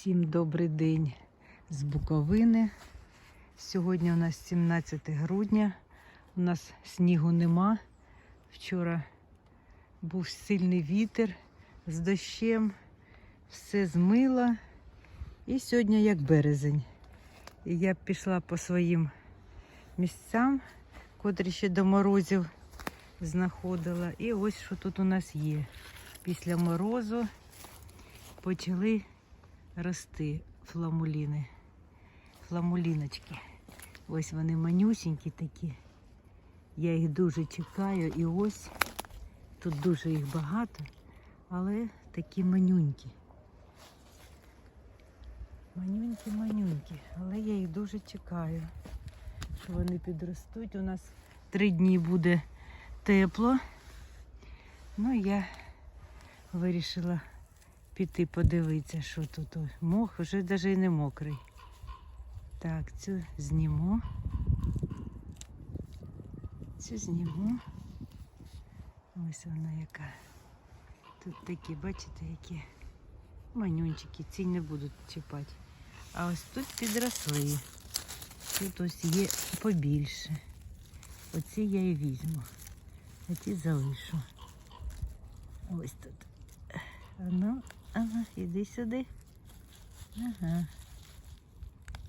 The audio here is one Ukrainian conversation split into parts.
Всім добрий день з Буковини. Сьогодні у нас 17 грудня. У нас снігу нема. Вчора був сильний вітер з дощем, все змило. І сьогодні як березень. І я пішла по своїм місцям, котрі ще до морозів знаходила. І ось що тут у нас є. Після морозу почали рости фламуліни. Фламуліночки. Ось вони манюсінькі такі. Я їх дуже чекаю. І ось тут дуже їх багато, але такі манюнькі. Манюнькі, манюнькі. Але я їх дуже чекаю, що вони підростуть. У нас три дні буде тепло. Ну, я вирішила піти подивитися, що тут. Мох вже навіть і не мокрий. Так, цю зніму. Цю зніму. Ось вона яка. Тут такі, бачите, які манюнчики. Ці не будуть чіпати. А ось тут підросли. Тут ось є побільше. Оці я і візьму. А ті залишу. Ось тут. Ага, іди сюди. Ага.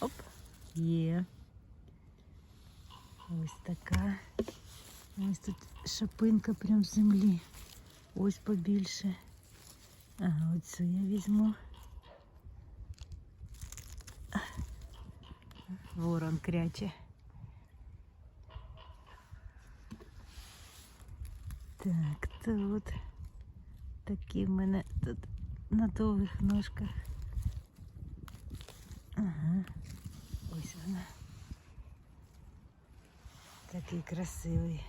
Оп, є. Ось така. Ось тут шапинка прям з землі. Ось побільше. Ага, оцю я візьму. Ворон кряче. Так, тут такі в мене тут на довгих ножках. Ага, ось вона. Такий красивий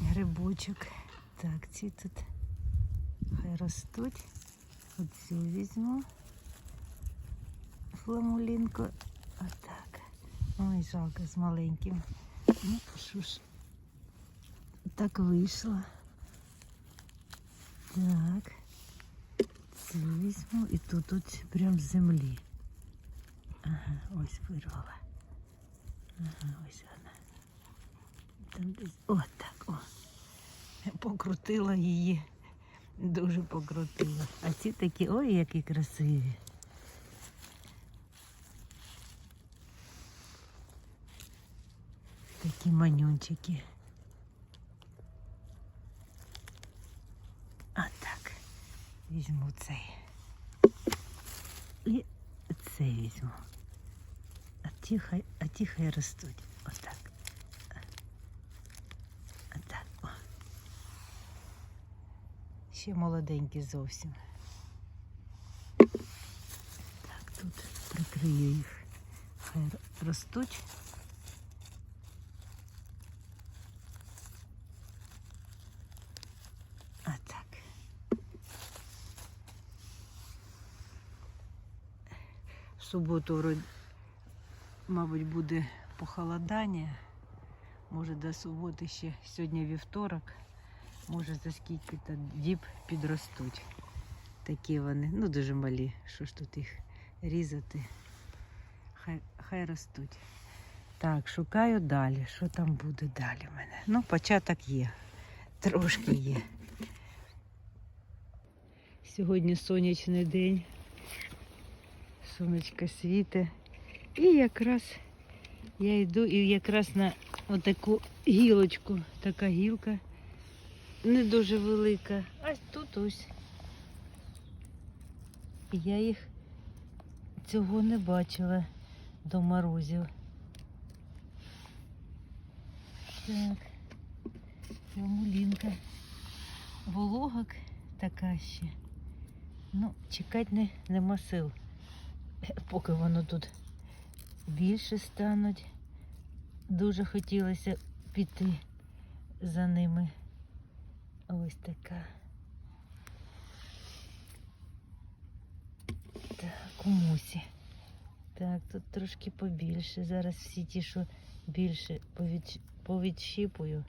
грибочок. Так, ці тут хай ростуть. Оцю візьму. Фламулінку. Отак. Ой, жалко з маленьким. Ну, що ж, так вийшло. Так. Цю візьму і тут от прям з землі. Ага, ось вирвала. Ага, ось вона. Там десь. О, так, о. Покрутила її. Дуже покрутила. А ці такі, ой, які красиві. Такі манюнчики. візьму цей. І цей візьму. А ті хай, а ті хай ростуть. Отак. Отак. О. Ще молоденькі зовсім. Так, тут прикрию їх. Хай р- ростуть. Суботу, мабуть, буде похолодання. Може до суботи ще сьогодні вівторок. Може за скільки то діб підростуть. Такі вони, ну дуже малі. Що ж тут їх різати? Хай, хай ростуть. Так, шукаю далі. Що там буде далі в мене? Ну, початок є. Трошки є. Сьогодні сонячний день. Сонечко світе. І якраз я йду і якраз на отаку гілочку. Така гілка не дуже велика. А тут ось. Я їх цього не бачила до морозів. Так, Мулінка. Вологок така ще. Ну, чекати не, нема сил, поки воно тут більше стануть. Дуже хотілося піти за ними. Ось така. Так, у мусі. Так, тут трошки побільше. Зараз всі ті, що більше повідщ- повідщіпую.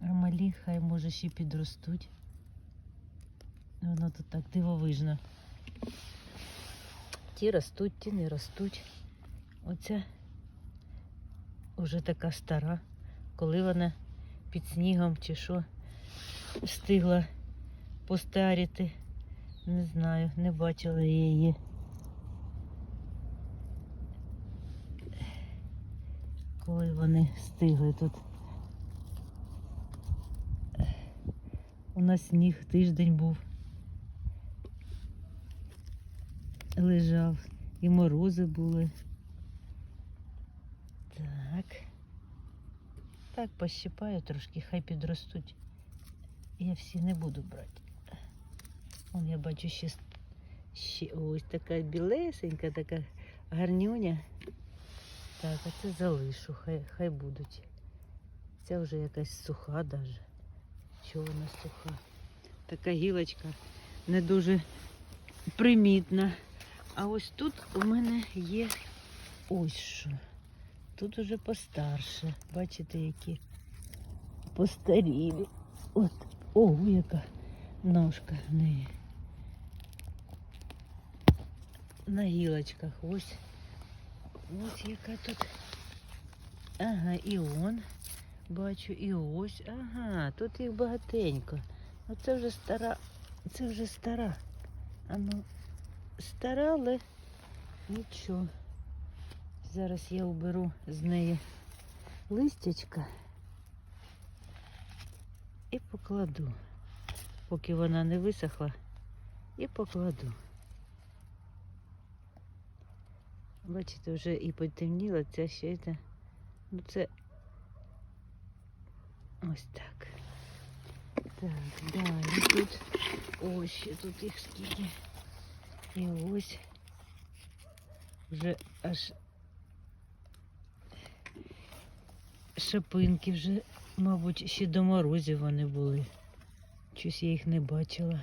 А малі хай може ще підростуть. Воно тут так дивовижно. Ті ростуть, ті не ростуть. Оця вже така стара, коли вона під снігом чи що встигла постаріти. Не знаю, не бачила її. Коли вони стигли тут. У нас сніг тиждень був. Лежав. І морози були. Так. Так, пощипаю трошки, хай підростуть. Я всі не буду брати. Вон я бачу ще, ще ось така білесенька, така гарнюня. Так, а це залишу, хай, хай будуть. Ця вже якась суха даже. Чого вона суха? Така гілочка не дуже примітна. А ось тут у мене є ось що. Тут уже постарше. Бачите, які постарілі. От, ого, яка ножка в неї. На гілочках ось. Ось яка тут. Ага, і он. Бачу, і ось. Ага, тут їх багатенько. Оце вже стара. Це вже стара. А ну, стара, але нічого. Зараз я уберу з неї листячка і покладу, поки вона не висохла, і покладу. Бачите, вже і потемніло, ця ще це. Ну це ось так. Так, далі тут ось ще тут їх скільки. І ось вже аж шипинки вже, мабуть, ще до морозів вони були. Щось я їх не бачила.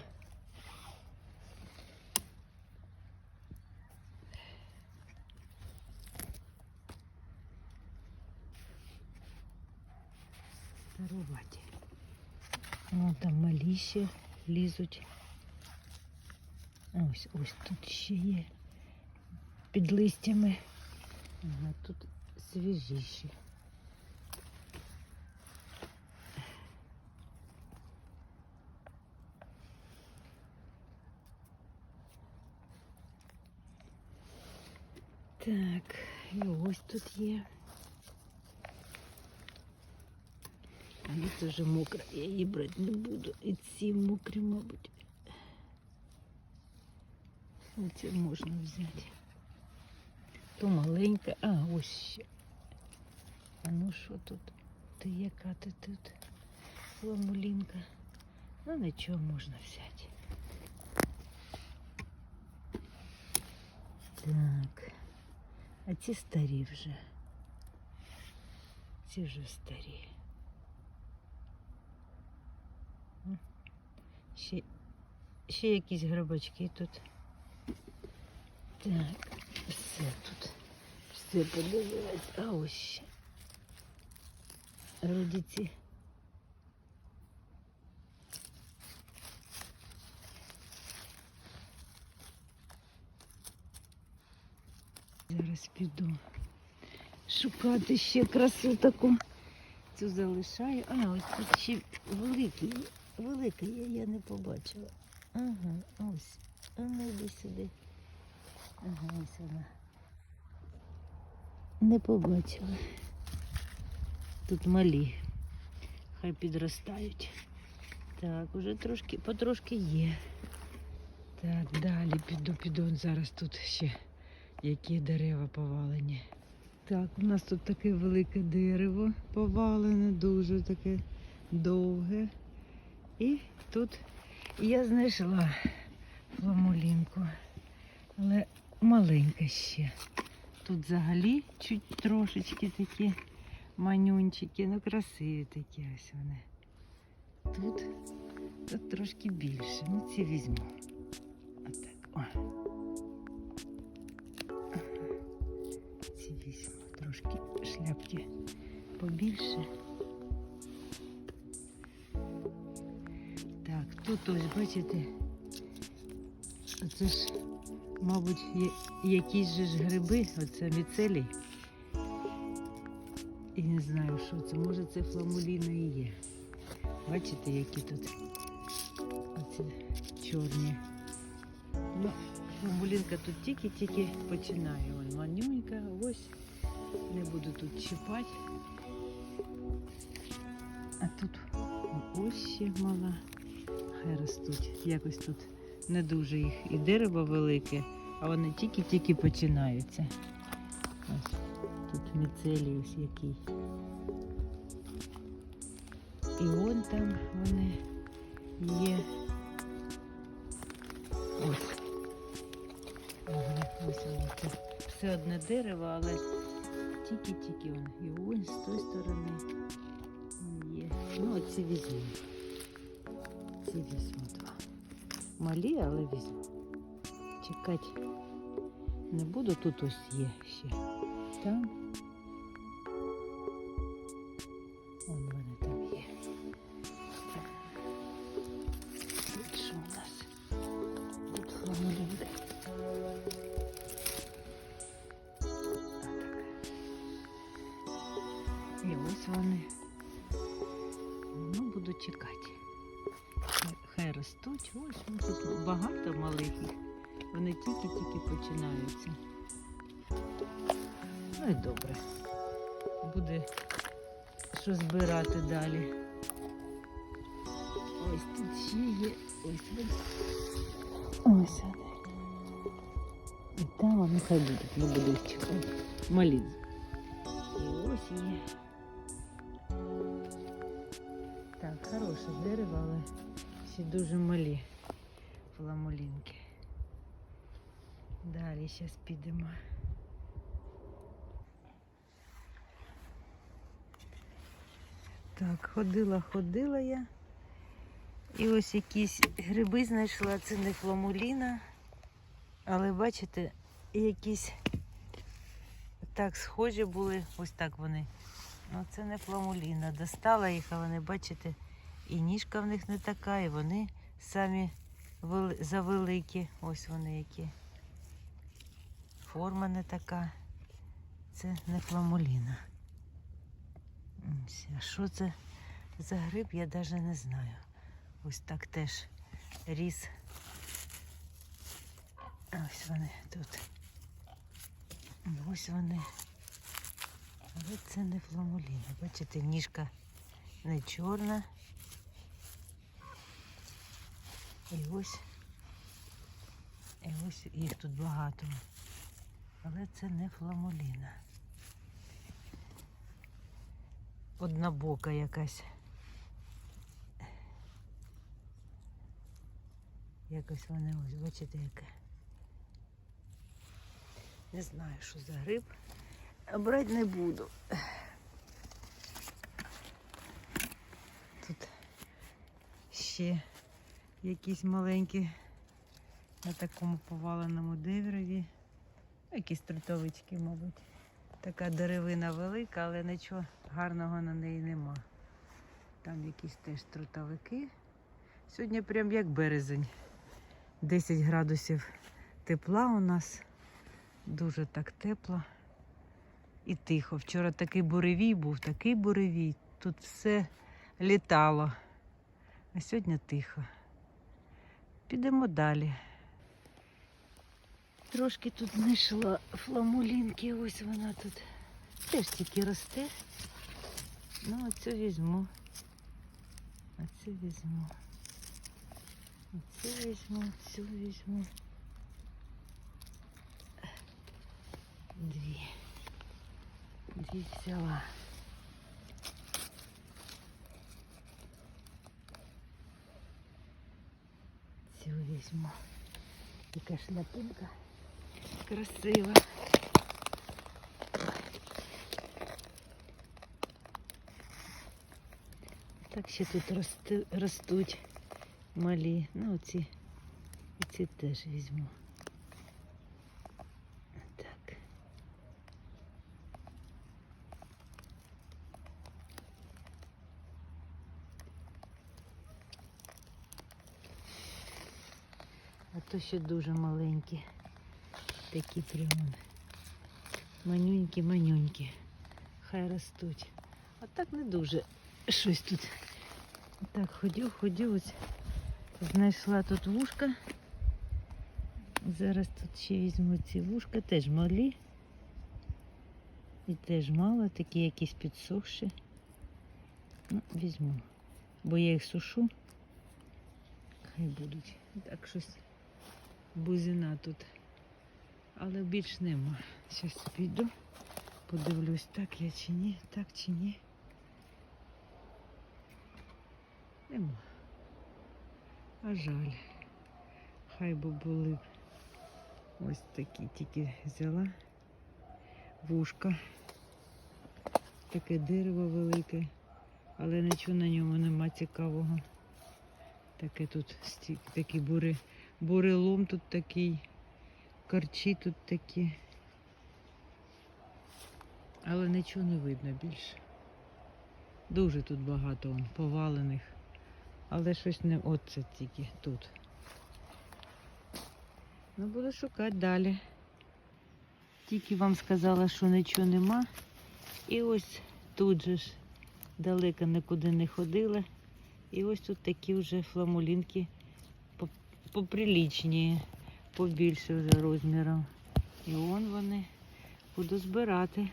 Старуваті. Вон там малі ще лізуть. Ось ось тут ще є під листями. Ага, тут свіжіші. Так, і ось тут є. А це вже мокра, я її брати не буду. І ці мокрі, мабуть. Оце можна взяти. То маленька, а ось ще. А ну що тут? Ти яка ти тут? Ламулінка. Ну нічого можна взяти. Так. А ці старі вже. Ці вже старі. Ще, ще якісь грибочки тут. Так, все тут. Все подивилась. А ось ще. Родиці. Зараз піду шукати ще красу таку. Цю залишаю. А, ось тут ще великий. Великий я не побачила. Ага, ось. А ну йди сюди. Ага, ось вона. Не побачила. Тут малі. Хай підростають. Так, уже трошки, потрошки є. Так, далі піду, піду. Зараз тут ще які дерева повалені. Так, у нас тут таке велике дерево повалене, дуже таке довге. І тут я знайшла фламулінку, але маленька ще. Тут взагалі чуть трошечки такі манюнчики, ну красиві такі ось вони. Тут, тут трошки більше. Ну ці візьму. Отак. О. Ці візьму. Трошки шляпки побільше. Так, тут ось, бачите, Оце ж, мабуть, якісь же ж гриби, оце міцелій. І не знаю, що це. Може це фламуліна і є. Бачите, які тут оці чорні. Ну, фламулінка тут тільки-тільки починає. Вон манюнька, ось. Не буду тут чіпати. А тут ось ще мала. Хай ростуть. Якось тут не дуже їх і дерево велике, а вони тільки-тільки починаються. Ось тут міцелій ось який. І вон там вони є. Ось. Ага, ось воно. Це все одне дерево, але тільки-тільки воно. І ось з тої сторони є. Ну, оці візьму. Ці візьму два. Малі, але візьму. Чекати не буду, тут ось є ще. Там. Вон вони там є. Тут що у нас? Тут фламулінка. І ось вони. Ну, буду чекати. Ростуть. Ось ну, тут багато малих. Вони тільки-тільки починаються. Ну і добре. Буде що збирати далі. Ось тут ще є. Ось вони. Ось вони. І там вони хай будуть, не буду чекати. Малі. І ось є. Так, хороше дерево, але ще дуже малі фламулінки. Далі зараз підемо. Так, ходила, ходила я. І ось якісь гриби знайшла, це не фламуліна, але бачите, якісь так схожі були, ось так вони. Ну це не фламуліна. Достала їх, а вони, бачите, і ніжка в них не така, і вони самі вели- завеликі. Ось вони які. Форма не така. Це не фламуліна. А що це за гриб, я навіть не знаю. Ось так теж ріс. Ось вони тут. Ось вони. Але це не фламуліна. Бачите, ніжка не чорна. І ось. І ось їх тут багато. Але це не фламуліна. Однобока якась. Якось вони ось, бачите, яке. Не знаю, що за гриб. Брати не буду. Тут ще якісь маленькі на такому поваленому дереві. Якісь трутовички, мабуть. Така деревина велика, але нічого гарного на неї нема. Там якісь теж трутовики. Сьогодні прям як березень. 10 градусів тепла у нас. Дуже так тепло і тихо. Вчора такий буревій був, такий буревій. Тут все літало. А сьогодні тихо. Підемо далі. Трошки тут знайшла фламулінки, ось вона тут теж тільки росте. Ну, оцю візьму. Оцю візьму. Оцю візьму, цю візьму. Дві. Дві взяла. Візьму. Така шляпинка. Красива. Так ще тут ростуть малі. Ну, оці, оці теж візьму. То ще дуже маленькі. Такі прямо. Манюнькі, манюнькі. Хай ростуть. А так не дуже щось тут. Так, ходю, ходю. Ось знайшла тут вушка. Зараз тут ще візьму ці вушка, теж малі. І теж мало, такі якісь підсохші. Ну, візьму. Бо я їх сушу. Хай будуть. Так щось бузина тут. Але більш нема. Зараз піду, подивлюсь, так я чи ні, так чи ні. Нема. А жаль. Хай би були. Ось такі тільки взяла. Вушка. Таке дерево велике, але нічого на ньому нема цікавого. Таке тут стільки, такі бури, бурелом тут такий, корчі тут такі. Але нічого не видно більше. Дуже тут багато он, повалених. Але щось не оце тільки тут. Ну, буду шукати далі. Тільки вам сказала, що нічого нема. І ось тут же ж далеко нікуди не ходила. І ось тут такі вже фламулінки поприлічні, побільше вже розміром. І вон вони. Буду збирати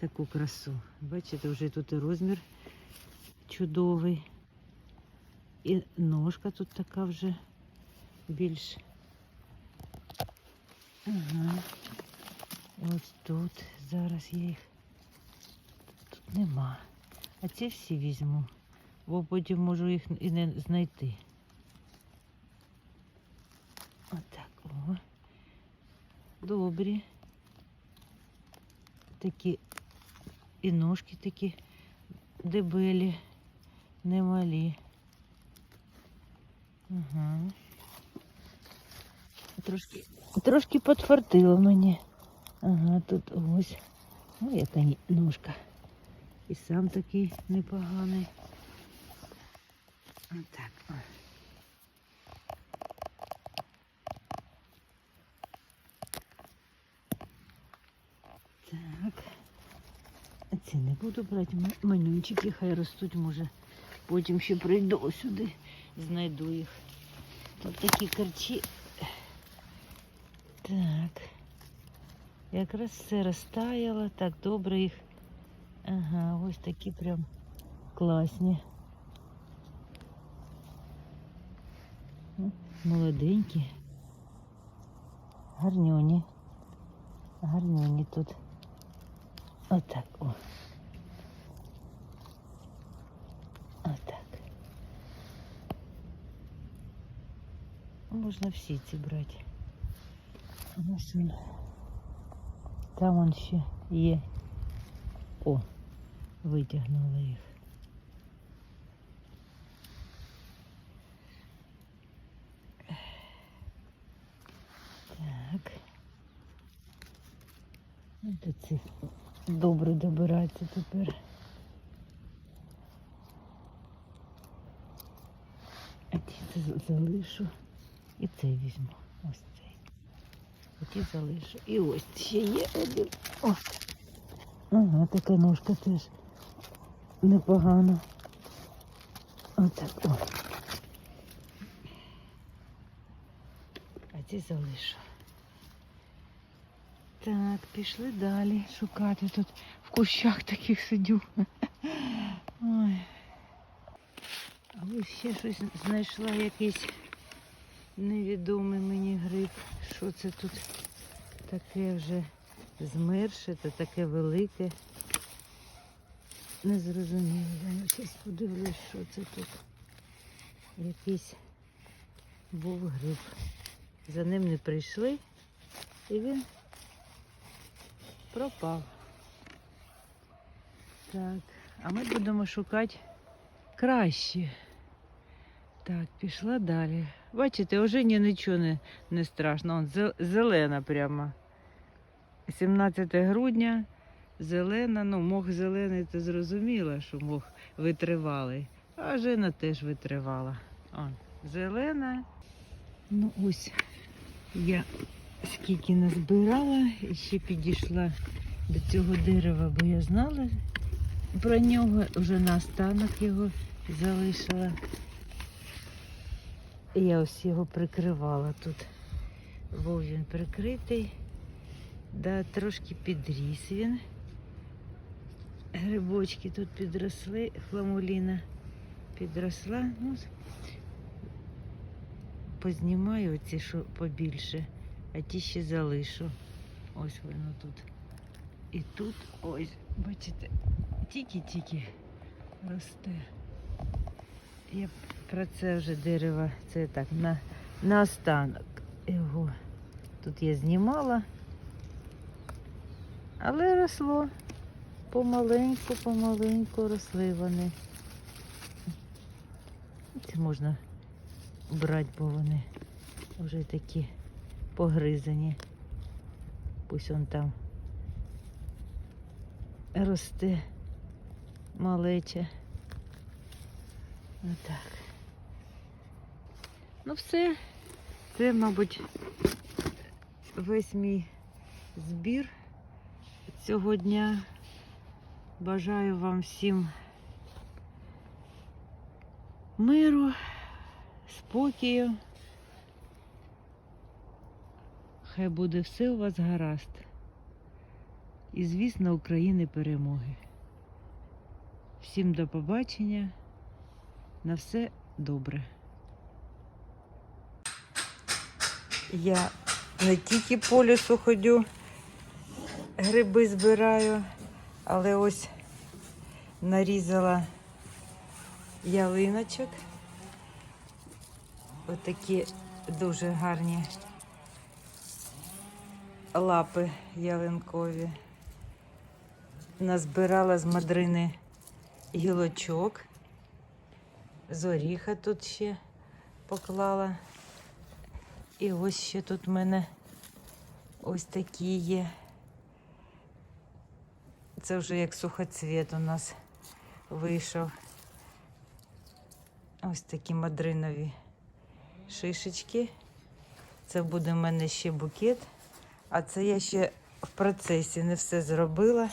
таку красу. Бачите, вже тут і розмір чудовий. І ножка тут така вже більш. Ага. Ось тут. Зараз я їх. Тут нема. А ці всі візьму, бо потім можу їх і не знайти. Отак, о. Добрі. Такі і ножки такі дебелі, немалі. Ага. Трошки, трошки подфартило мені. Ага, тут ось. Ой, яка ножка. І сам такий непоганий. Отак. о. Так. Ці не буду брати. Манюнчики хай ростуть, може. Потім ще прийду сюди, знайду їх. Тут такі корчі. Так. Якраз все розтаяло, так добре їх. Ага, ось такі прям класні. Молоденькі. Гарнюні. Гарнюні тут. Отак, о. Отак. Можна всі ці брати. Він. Там он ще є. О, витягнула їх. Так. От ці добре добиратися тепер. А ті це залишу. І цей візьму. Ось цей. Оті залишу. І ось ще є один. О. Ага, така ножка теж непогана. Отак. А ці залишу. Так, пішли далі шукати тут в кущах таких сидю. Ой. А ось ще щось знайшла якийсь невідомий мені гриб. Що це тут таке вже змерше та таке велике. Не зрозуміло. Я зараз подивлюсь, що це тут. Якийсь був гриб. За ним не прийшли і він пропав. Так, а ми будемо шукати краще. Так, пішла далі. Бачите, вже ні, нічого не, не страшно. Он зелена прямо. 17 грудня, зелена, ну, мох зелений, то зрозуміло, що мох витривалий. А жена теж витривала. Он, зелена. Ну ось Я скільки назбирала і ще підійшла до цього дерева, бо я знала про нього, вже на останок його залишила. І я ось його прикривала тут. Був він прикритий, да, трошки підріс він. Грибочки тут підросли, хламуліна підросла. Ну, познімаю оці, що побільше, а ті ще залишу. Ось воно тут. І тут, ось, бачите, тільки-тільки росте. Я про це вже дерево, це так, на, на останок його. Тут я знімала, але росло. Помаленьку, помаленьку росли вони. Це можна брати, бо вони вже такі погризані. Пусть он там росте малече. Отак. Ну все, це, мабуть, весь мій збір цього дня. Бажаю вам всім миру, спокою. Хай буде все у вас гаразд. І, звісно, України перемоги. Всім до побачення. На все добре. Я не тільки по лісу ходю, гриби збираю, але ось нарізала ялиночок. Отакі дуже гарні лапи ялинкові. Назбирала з мадрини гілочок. З оріха тут ще поклала. І ось ще тут в мене ось такі є. Це вже як сухоцвіт у нас вийшов. Ось такі мадринові шишечки. Це буде в мене ще букет. А це я ще в процесі не все зробила.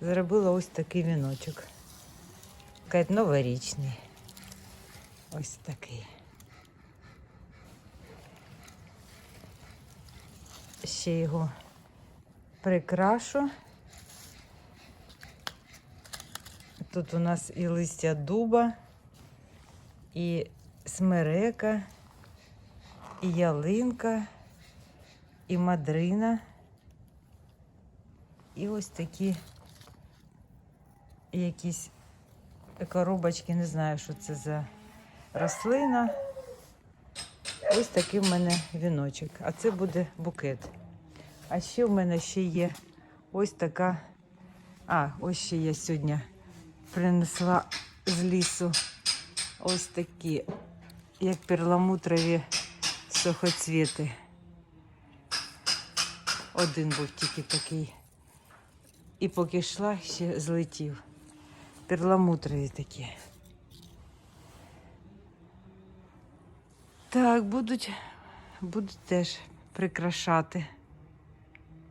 Зробила ось такий віночок. Кажуть, новорічний. Ось такий. Ще його прикрашу. Тут у нас і листя дуба, і смерека, і ялинка, і мадрина. І ось такі якісь коробочки, не знаю, що це за рослина. Ось такий в мене віночок, а це буде букет. А ще в мене ще є ось така. А, ось ще я сьогодні принесла з лісу ось такі, як перламутрові сухоцвіти. Один був тільки такий. І поки йшла, ще злетів. Перламутрові такі. Так, будуть, будуть теж прикрашати.